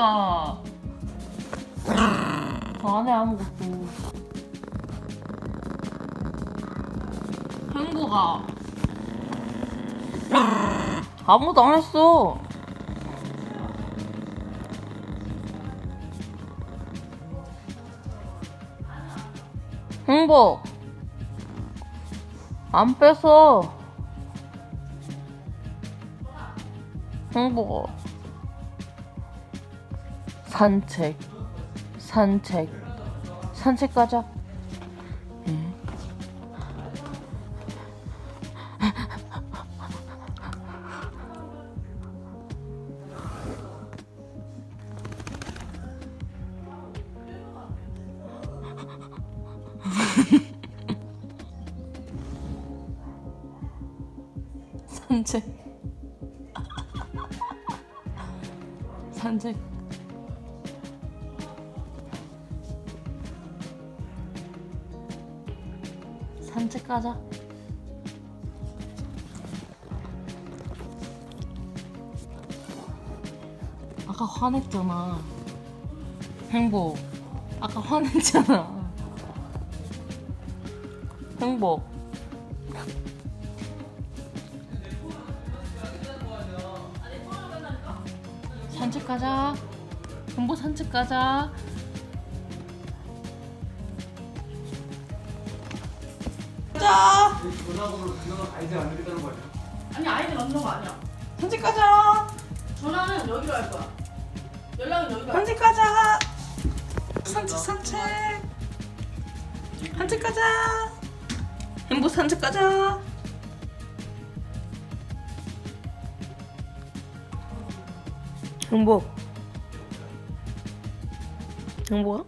그러니까. 안에 아무것도. 행구가. 아무도 안 했어. 행복 안 뺏어. 행복. 산책. 산책. 산책 가자. 응. 산책. 산책. 산책 가자. 아까 화냈잖아. 행복. 아까 화냈잖아. 행복. 산책 가자. 행복 산책 가자. 가자. 전화번호 그거 아이디 안 되겠다는 거 아니야? 아니 아이디 넣는 거 아니야. 산책 가자. 전화는 여기로 할 거야. 연락은 여기로 할 거야. 산책 가자. 산책 산책. 산책 가자. 행복 산책 가자. 행복. 행복아?